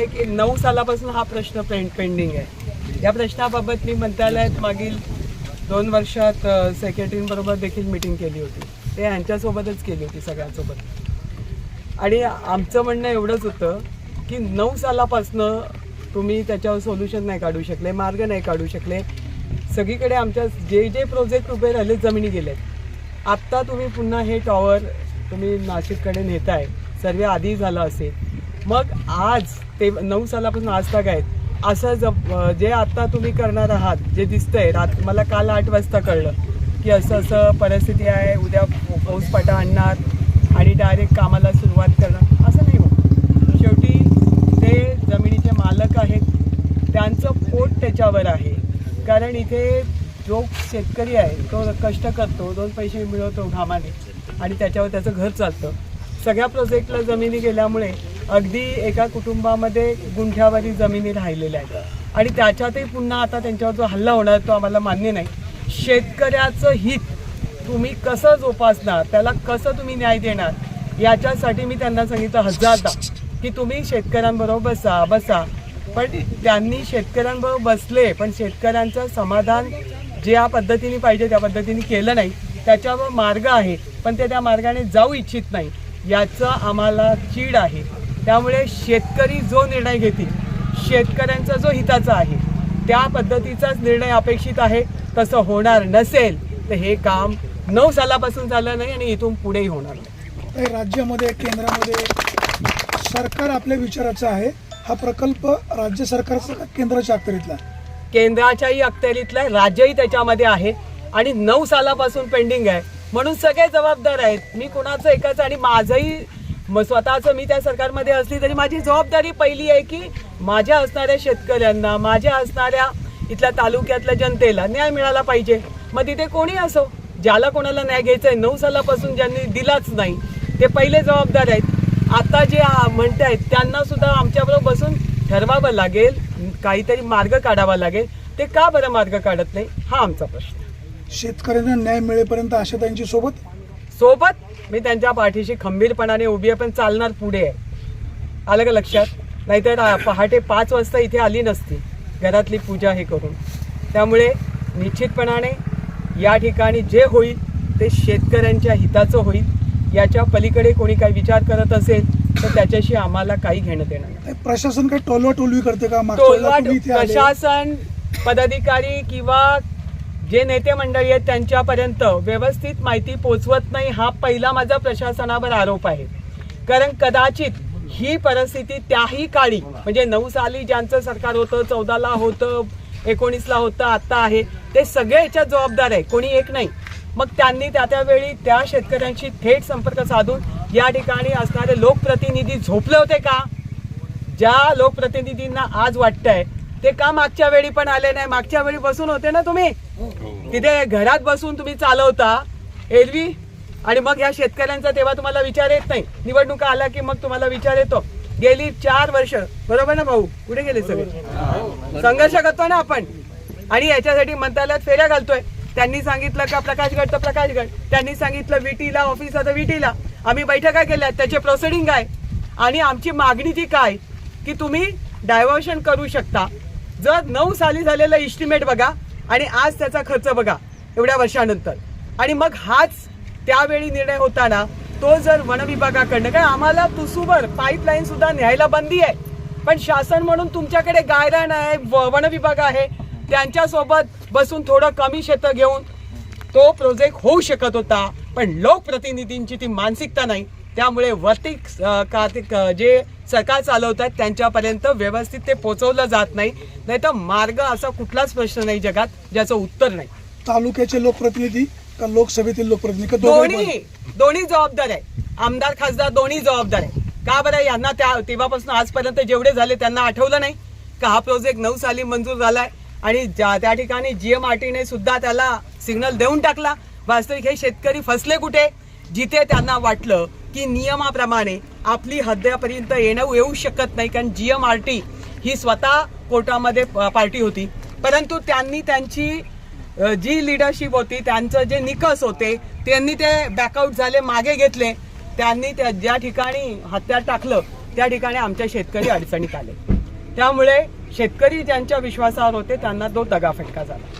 आहे की नऊ सालापासून हा प्रश्न पें पेंडिंग आहे. या प्रश्नाबाबत मी मंत्रालयात मागील दोन वर्षात सेक्रेटरींबरोबर देखील मिटिंग केली होती. ते यांच्यासोबतच केली होती सगळ्यांसोबत. आणि आमचं म्हणणं एवढंच होतं की नऊ सालापासनं तुम्ही त्याच्यावर सोल्युशन नाही काढू शकले मार्ग नाही काढू शकले. सगळीकडे आमच्या जे जे प्रोजेक्ट उभे राहिले जमिनी गेलेत आत्ता तुम्ही पुन्हा हे टॉवर तुम्ही नाशिककडे नेताय. सर्वे आधी झालं असेल. मग आज ते नऊ सालापासून आज तक आहेत. असं जप जे आत्ता तुम्ही करणार आहात जे दिसतंय रात मला काल आठ वाजता कळलं की असं असं परिस्थिती आहे उद्या पाऊसपाटा आणणार आणि डायरेक्ट कामाला सुरुवात करणार. असं नाही होत. शेवटी ते जमिनीचे मालक आहेत. त्यांचं पोट त्याच्यावर आहे. कारण इथे जो शेतकरी आहे तो कष्ट करतो दोन पैसे मिळवतो घामाने आणि त्याच्यावर त्याचं घर चालतं. सगळ्या प्रोजेक्टला जमिनी गेल्यामुळे अगदी एका कुटुंबामध्ये गुंठ्यावरी जमिनी राहिलेल्या आहेत. आणि त्याच्यातही पुन्हा आता त्यांच्यावर जो हल्ला होणार तो आम्हाला मान्य नाही. शेतकऱ्याचं हित तुम्ही कसं जोपासणार? त्याला कसं तुम्ही न्याय देणार? याच्यासाठी मी त्यांना सांगितलं हजारदा की तुम्ही शेतकऱ्यांबरोबर बसा बसा. पण त्यांनी शेतकऱ्यांबरोबर बसले पण शेतकऱ्यांचं समाधान ज्या पद्धतीने पाहिजे त्या पद्धतीने केलं नाही. त्याच्यावर मार्ग आहे पण ते त्या मार्गाने जाऊ इच्छित नाही. याचं आम्हाला चीड आहे. त्यामुळे शेतकरी जो निर्णय घेतील शेतकऱ्यांचा जो हिताचा आहे त्या पद्धतीचाच निर्णय अपेक्षित आहे. तसं होणार नसेल तर हे काम नऊ सालापासून झालं नाही आणि इथून पुढेही होणार नाही. राज्यामध्ये केंद्रामध्ये सरकार आपल्या विचाराचं आहे. हा प्रकल्प राज्य सरकारचा का केंद्राच्या अखत्यारीतला केंद्राच्याही अखत्यारीतलं आहे राज्यही त्याच्यामध्ये आहे. आणि नऊ सालापासून पेंडिंग आहे. म्हणून सगळे जबाबदार आहेत. मी कोणाचं एकाच आणि माझंही मग स्वतःचं मी त्या सरकारमध्ये असली तरी माझी जबाबदारी पहिली आहे की माझ्या असणाऱ्या शेतकऱ्यांना माझ्या असणाऱ्या इथल्या तालुक्यातल्या जनतेला न्याय मिळाला पाहिजे. मग तिथे कोणी असो ज्याला कोणाला न्याय घ्यायचा आहे नऊ सालापासून ज्यांनी दिलाच नाही ते पहिले जबाबदार आहेत. आता जे म्हणत आहेत त्यांना सुद्धा आमच्याबरोबर बसून ठरवावं लागेल काहीतरी मार्ग काढावा लागेल. ते का बरं मार्ग काढत नाही? हा आमचा प्रश्न. शेतकऱ्यांना न्याय मिळेपर्यंत आशाताईंची सोबत सोबत मी त्यांच्या पाठीशी खंबीरपणाने उभी आहे पण चालणार पुढे आहे. आलं का लक्षात? नाहीतर पहाटे पाच वाजता इथे आली नसती. घरातली पूजा हे करून. त्यामुळे निश्चितपणाने या ठिकाणी जे होईल ते शेतकऱ्यांच्या हिताचं होईल. याच्या पलीकडे कोणी काही विचार करत असेल तर त्याच्याशी आम्हाला काही घेणं देणं प्रशासन काही टोलवा टोलवी करते का? आले. प्रशासन पदाधिकारी किंवा जे नेते मंडळी आहेत त्यांच्यापर्यंत व्यवस्थित माहिती पोचवत नाही हा पहिला माझा प्रशासनावर आरोप आहे. कारण कदाचित ही परिस्थिती त्याही काळी म्हणजे नऊ साली ज्यांचं सरकार होतं चौदाला होतं एकोणीसला होतं आत्ता आहे ते सगळे याच्यात जबाबदार आहे कोणी एक नाही. मग त्यांनी त्या त्यावेळी त्या शेतकऱ्यांशी थेट संपर्क साधून या ठिकाणी असणारे लोकप्रतिनिधी झोपले होते का? ज्या लोकप्रतिनिधींना आज वाटतंय ते का मागच्या वेळी पण आले नाही? मागच्या वेळी बसून होते ना तुम्ही? तिथे घरात बसून तुम्ही चालवता एरवी आणि मग ह्या शेतकऱ्यांचा तेव्हा तुम्हाला विचार येत नाही. निवडणुका आल्या की मग तुम्हाला विचार येतो. गेली चार वर्ष. बरोबर ना भाऊ? कुठे गेले सगळे? संघर्ष करतो ना आपण. आणि याच्यासाठी मंत्रालयात फेऱ्या घालतोय. त्यांनी सांगितलं का प्रकाश गड तर प्रकाश गड त्यांनी सांगितलं विटीला ऑफिस तर विटीला. आम्ही बैठका केल्या त्याचे प्रोसिडिंग आहे आणि आमची मागणी ती काय? की तुम्ही डायव्हर्शन करू शकता. जर नऊ साली झालेला इस्टिमेट बघा आणि आज त्याचा खर्च बघा एवढ्या वर्षानंतर. आणि मग हाच त्यावेळी निर्णय होताना तो जर वन विभागाकडनं काय आम्हाला तुसूवर पाईपलाईन सुद्धा न्यायला बंदी आहे. पण शासन म्हणून तुमच्याकडे गायरान आहे व- वन विभाग आहे त्यांच्यासोबत बसून थोडं कमी शेतं घेऊन तो प्रोजेक्ट होऊ शकत होता पण लोकप्रतिनिधींची ती मानसिकता नाही. त्यामुळे वरती का जे सरकार चालवत आहेत त्यांच्यापर्यंत व्यवस्थित ते पोहोचवलं जात नाही. नाही तर मार्ग असा कुठलाच प्रश्न नाही जगात ज्याचं उत्तर नाही. तालुक्याचे लोकप्रतिनिधी का लोकसभेतील लोकप्रतिनिधी दोन्ही दोन्ही जबाबदार आहे. आमदार खासदार दोन्ही जबाबदार आहे. का बरं यांना त्या तेव्हापासून आजपर्यंत जेवढे झाले त्यांना आठवलं नाही? का हा प्रोजेक्ट नऊ साली मंजूर झालाय? आणि ज्या त्या ठिकाणी जीएमआरटीने सुद्धा त्याला सिग्नल देऊन टाकला. वास्तविक हे शेतकरी फसले कुठे? जिथे त्यांना वाटलं की नियमाप्रमाणे आपली हद्द्यापर्यंत येणं येऊ शकत नाही कारण जी एम आर टी ही स्वतः कोर्टामध्ये पार्टी होती. परंतु त्यांनी त्यांची जी लिडरशिप होती त्यांचं जे निकस होते त्यांनी ते बॅकआउट झाले मागे घेतले. त्यांनी त्या ज्या ठिकाणी हत्यार टाकलं त्या ठिकाणी आमच्या शेतकरी अडचणीत आले. त्यामुळे शेतकरी ज्यांच्या विश्वासावर होते त्यांना तो दगाफटका झाला.